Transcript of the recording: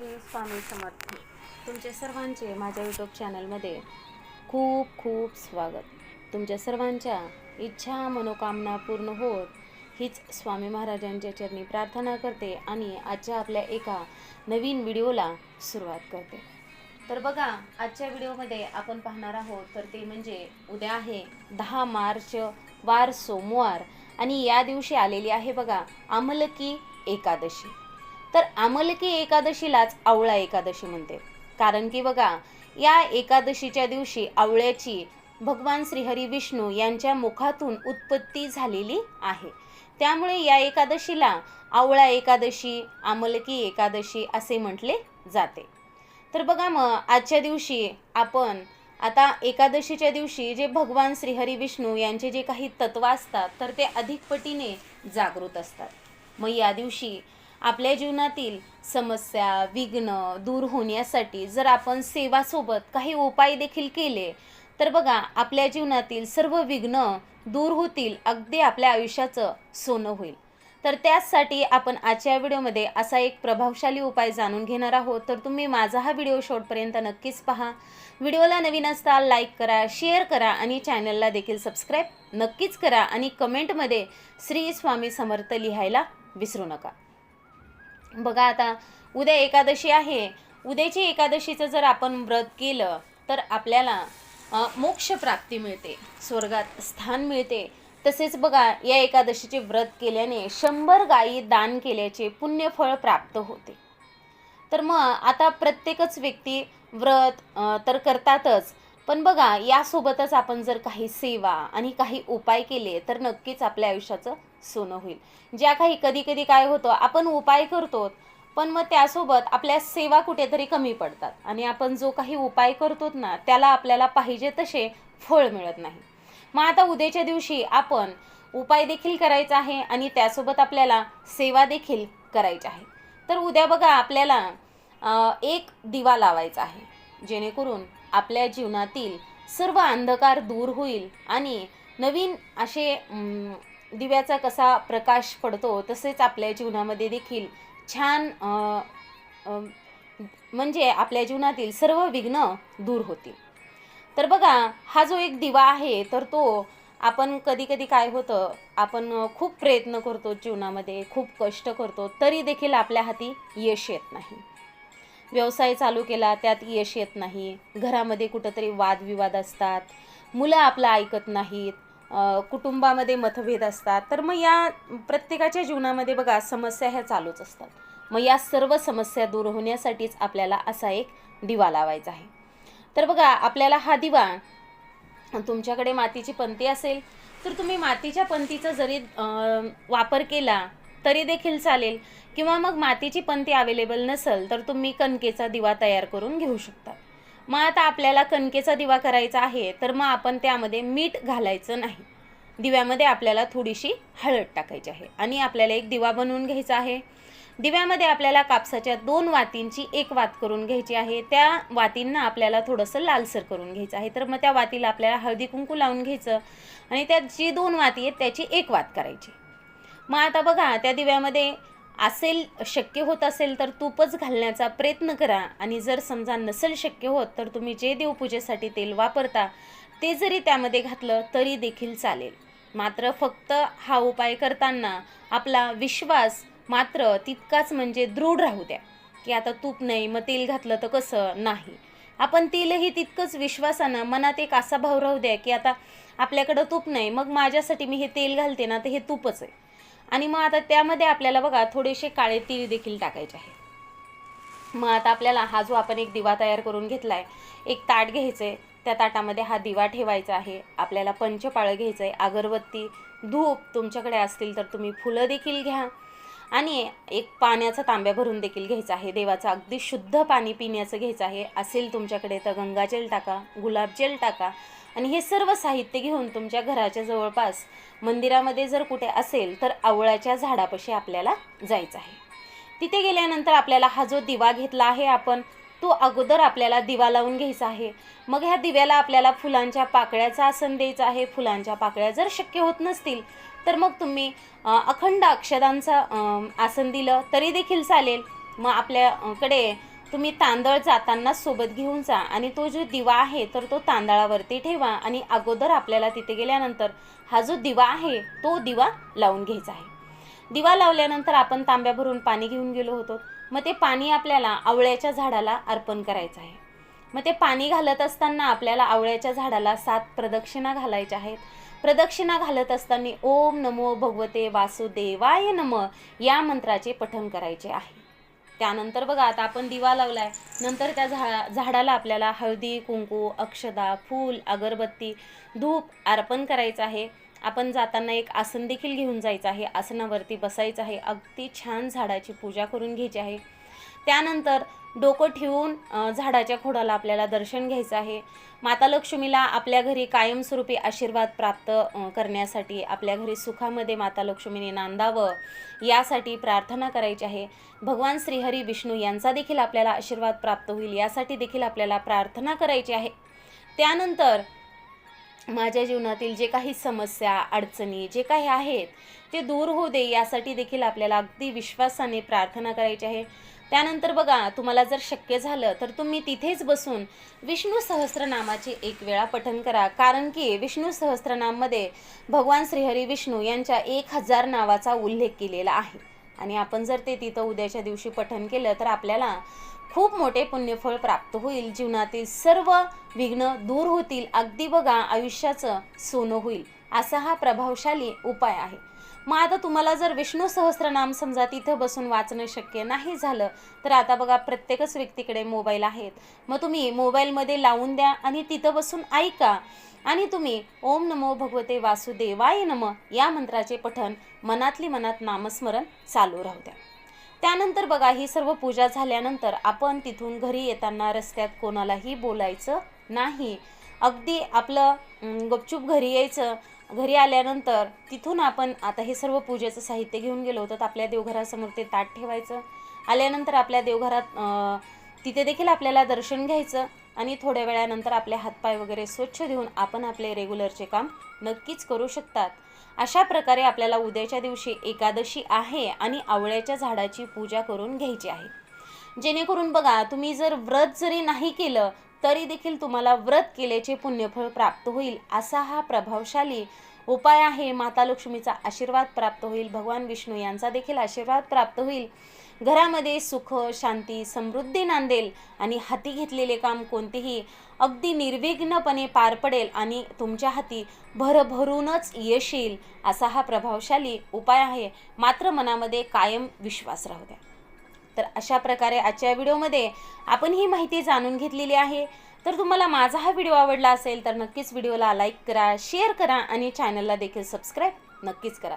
श्री स्वामी समर्थ. तुमचे सर्वांचे माझ्या यूट्यूब चॅनलमध्ये खूप खूप स्वागत. तुमच्या सर्वांच्या इच्छा मनोकामना पूर्ण होत हीच स्वामी महाराजांच्या चरणी प्रार्थना करते आणि आजच्या आपल्या एका नवीन व्हिडिओला सुरुवात करते. तर बघा आजच्या व्हिडिओमध्ये आपण पाहणार आहोत तर ते म्हणजे उद्या आहे दहा मार्च वार सोमवार आणि या दिवशी आलेली आहे बघा अमलकी एकादशी. तर आमलकी एकादशीलाच आवळा एकादशी म्हणते. कारण की बघा या एकादशीच्या दिवशी आवळ्याची भगवान श्रीहरी विष्णू यांच्या मुखातून उत्पत्ती झालेली आहे. त्यामुळे या एकादशीला आवळा एकादशी आमलकी एकादशी असे म्हटले जाते. तर बघा मग आजच्या दिवशी आपण आता एकादशीच्या दिवशी जे भगवान श्रीहरी विष्णू यांचे जे काही तत्व असतात तर ते अधिक पटीने जागृत असतात. मग या दिवशी आपल्या जीवनातील समस्या विघ्न दूर होण्यासाठी जर आपण सेवासोबत काही उपाय देखील केले तर बघा आपल्या जीवनातील सर्व विघ्न दूर होतील अगदी आपल्या आयुष्याचं सोनं होईल. तर त्याचसाठी आपण आजच्या व्हिडिओमध्ये असा एक प्रभावशाली उपाय जाणून घेणार आहोत. तर तुम्ही माझा हा व्हिडिओ शेवटपर्यंत नक्कीच पहा. व्हिडिओला नवीन असता लाईक करा शेअर करा आणि चॅनलला देखील सबस्क्राईब नक्कीच करा आणि कमेंटमध्ये श्री स्वामी समर्थ लिहायला विसरू नका. बघा आता उद्या एकादशी आहे. उद्याची एकादशीचं जर आपण व्रत केलं तर आपल्याला मोक्ष प्राप्ती मिळते स्वर्गात स्थान मिळते. तसेच बघा या एकादशीचे व्रत केल्याने शंभर गायी दान केल्याचे पुण्यफळ प्राप्त होते. तर मग आता प्रत्येकच व्यक्ती व्रत तर करतातच. पण बघा यासोबतच आपण जर काही सेवा आणि काही उपाय केले तर नक्कीच आपल्या आयुष्याचं सोनं होईल. ज्या काही कधी कधी काय होतं आपण उपाय करतो पण मग त्यासोबत आपल्या सेवा कुठेतरी कमी पडतात. आणि आपण जो काही उपाय करतो ना त्याला आपल्याला पाहिजे तसे फळ मिळत नाही. मग आता उद्याच्या दिवशी आपण उपाय देखील करायचा आहे आणि त्यासोबत आपल्याला सेवा देखील करायची आहे. तर उद्या बघा आपल्याला एक दिवा लावायचा आहे. जेणेकरून आपल्या जीवनातील सर्व अंधकार दूर होईल आणि नवीन असे दिव्याचा कसा प्रकाश पडतो तसेच आपल्या जीवनामध्ये देखील छान म्हणजे आपल्या जीवनातील सर्व विघ्न दूर होतील. तर बघा हा जो एक दिवा आहे तर तो आपण कधी कधी काय होतं आपण खूप प्रयत्न करतो जीवनामध्ये खूप कष्ट करतो तरी देखील आपल्या हाती यश येत नाही. व्यवसाय चालू केला त्यात यश येत नाही. घरामध्ये कुठंतरी वादविवाद असतात. मुलं आपलं ऐकत नाहीत. कुटुंबामध्ये मतभेद असतात तर मग या प्रत्येकाच्या जीवनामध्ये बघा समस्या ह्या चालूच असतात. मग या सर्व समस्या दूर होण्यासाठीच आपल्याला असा एक दिवा लावायचा आहे. तर बघा आपल्याला हा दिवा तुमच्याकडे मातीची पंती असेल तर तुम्ही मातीच्या पंतीचा जरी वापर केला तरी देखील चालेल. किंवा मग मातीची पंती अवेलेबल नसेल तर तुम्ही कणकेचा दिवा तयार करून घेऊ शकता. मग आता आपल्याला कणकेचा दिवा करायचा आहे तर मग आपण त्यामध्ये मीठ घालायचं नाही. दिव्यामध्ये आपल्याला थोडीशी हळद टाकायची आहे आणि आपल्याला एक दिवा बनवून घ्यायचा आहे. दिव्यामध्ये आपल्याला कापसाच्या दोन वातींची एक वात करून घ्यायची आहे. त्या वातींना आपल्याला थोडंसं लालसर करून घ्यायचं आहे. तर मग त्या वातीला आपल्याला हळदी कुंकू लावून घ्यायचं आणि त्यात जी दोन वाती आहेत त्याची एक वात करायची. मग आता बघा त्या दिव्यामध्ये असेल शक्य होत असेल तर तूपच घालण्याचा प्रयत्न करा. आणि जर समजा नसेल शक्य होत तर तुम्ही जे देवपूजेसाठी तेल वापरता ते जरी त्यामध्ये घातलं तरी देखील चालेल. मात्र फक्त हा उपाय करताना आपला विश्वास मात्र तितकाच म्हणजे दृढ राहू द्या. की आता तूप नाही मग तेल घातलं तर कसं? नाही. आपण तेलही तितकंच विश्वासानं मनात एक असा भाव राहू द्या की आता आपल्याकडं तूप नाही मग माझ्यासाठी मी हे तेल घालते ना तर हे तूपच आहे. आणि मग आता त्यामध्ये आपल्याला बघा थोडेसे काळे तीळ देखील टाकायचे आहे. मग आता आपल्याला हा जो आपण एक दिवा तयार करून घेतला आहे एक ताट घ्यायचं आहे त्या ताटामध्ये हा दिवा ठेवायचा आहे. आपल्याला पंचपाळं घ्यायचं आहे अगरबत्ती धूप तुमच्याकडे असतील तर तुम्ही फुलं देखील घ्या. आणि एक पाण्याचा तांब्या भरून देखील घ्यायचा आहे. देवाचं अगदी शुद्ध पाणी पिण्याचं घ्यायचं आहे. असेल तुमच्याकडे तर गंगाजल टाका गुलाबजल टाका आणि हे सर्व साहित्य घेऊन तुमच्या घराच्या जवळपास मंदिरामध्ये जर कुठे असेल तर आवळ्याच्या झाडापाशी आपल्याला जायचं आहे. तिथे गेल्यानंतर आपल्याला हा जो दिवा घेतला आहे आपण तो अगोदर आपल्याला दिवा लावून घ्यायचा आहे. मग ह्या दिव्याला आपल्याला फुलांच्या पाकळ्याचा आसन द्यायचा आहे. फुलांच्या पाकळ्या जर शक्य होत नसतील तर मग तुम्ही अखंड अक्षदांचा आसन दिलं तरी देखील चालेल. मग आपल्याकडे तुम्ही तांदळ जाताना सोबत घेऊन जा आणि तो जो दिवा आहे तर तो तांदळावरती ठेवा आणि अगोदर आपल्याला तिथे गेल्यानंतर हा जो दिवा आहे तो दिवा लावून घ्यायचा आहे. दिवा लावल्यानंतर आपण तांब्या भरून पाणी घेऊन गेलो होतो. मग ते पाणी आपल्याला आवळ्याच्या झाडाला अर्पण करायचं आहे. मग ते पाणी घालत असताना आपल्याला आवळ्याच्या झाडाला सात प्रदक्षिणा घालायच्या आहेत. प्रदक्षिणा घालत असताना ओम नमो भगवते वासुदेवाय नम या मंत्राचे पठण करायचे आहे. त्यानंतर बघा आता आपण दिवा लावला आहे नंतर त्या झा झाडाला आपल्याला हळदी कुंकू अक्षदा फूल अगरबत्ती धूप अर्पण करायचं आहे. आपण जाताना एक आसन देखील घेऊन जायचं आहे. आसनावरती बसायचं आहे. अगदी छान झाडाची पूजा करून घ्यायची आहे. त्यानंतर डोकं ठेवून झाडाच्या खोडाला आपल्याला दर्शन घ्यायचं आहे. माता लक्ष्मीला आपल्या घरी कायमस्वरूपी आशीर्वाद प्राप्त करण्यासाठी आपल्या घरी सुखामध्ये माता लक्ष्मीने नांदावं यासाठी प्रार्थना करायची आहे. भगवान श्रीहरी विष्णू यांचा देखील आपल्याला आशीर्वाद प्राप्त होईल यासाठी देखील आपल्याला प्रार्थना करायची आहे. त्यानंतर माझ्या जीवनातील जे काही समस्या अडचणी जे काही आहेत ते दूर होऊ दे यासाठी देखील आपल्याला अगदी विश्वासाने प्रार्थना करायची आहे. त्यानंतर बघा तुम्हाला जर शक्य झालं तर तुम्ही तिथेच बसून विष्णू सहस्रनामाचे एक वेळा पठन करा. कारण की विष्णू सहस्रनाममध्ये भगवान श्रीहरी विष्णू यांच्या एक हजार नावाचा उल्लेख केलेला आहे. आणि आपण जर ते तिथं उद्याच्या दिवशी पठन केलं तर आपल्याला खूप मोठे पुण्यफळ प्राप्त होईल. जीवनातील सर्व विघ्न दूर होतील. अगदी बघा आयुष्याचं सोनं होईल. असा हा प्रभावशाली उपाय आहे. मग आता तुम्हाला जर विष्णू सहस्रनाम समजा तिथं बसून वाचणं शक्य नाही झालं तर आता बघा प्रत्येकच व्यक्तीकडे मोबाईल आहेत. मग तुम्ही मोबाईलमध्ये लावून द्या आणि तिथं बसून ऐका. आणि तुम्ही ओम नमो भगवते वासुदेवाय नम या मंत्राचे पठण मनातली मनात नामस्मरण चालू राहू द्या. त्यानंतर बघा ही सर्व पूजा झाल्यानंतर आपण तिथून घरी येताना रस्त्यात कोणालाही बोलायचं नाही. अगदी आपलं गपचूप घरी यायचं. घरी आल्यानंतर तिथून आपण आता हे सर्व पूजेचं साहित्य घेऊन गेलो होतो तर आपल्या देवघरासमोर ते ताट ठेवायचं. आल्यानंतर आपल्या देवघरात तिथे देखील आपल्याला दर्शन घ्यायचं आणि थोड्या वेळानंतर आपले हातपाय वगैरे स्वच्छ देऊन आपण आपले रेग्युलरचे काम नक्कीच करू शकतात. अशा प्रकारे आपल्याला उद्याच्या दिवशी एकादशी आहे आणि आवळ्याच्या झाडाची पूजा करून घ्यायची आहे. जेणेकरून बघा तुम्ही जर व्रत जरी नाही केलं तरी देखील तुम्हाला व्रत केल्याचे पुण्यफळ प्राप्त होईल असा हा प्रभावशाली उपाय आहे. माता लक्ष्मीचा आशीर्वाद प्राप्त होईल भगवान विष्णू यांचा देखील आशीर्वाद प्राप्त होईल. घरामध्ये सुख शांती समृद्धी नांदेल आणि हाती घेतलेले काम कोणतेही अगदी निर्विघ्नपणे पार पडेल आणि तुमच्या हाती भरभरूनच यश येईल असा हा प्रभावशाली उपाय आहे. मात्र मनामध्ये कायम विश्वास राहू द्या. तर अशा प्रकारे आजच्या व्हिडिओमध्ये आपण ही माहिती जाणून घेतलेली आहे. तर तुम्हाला माझा हा व्हिडिओ आवडला असेल तर नक्कीच व्हिडिओला लाईक करा शेअर करा आणि चॅनलला देखील सबस्क्राईब नक्कीच करा.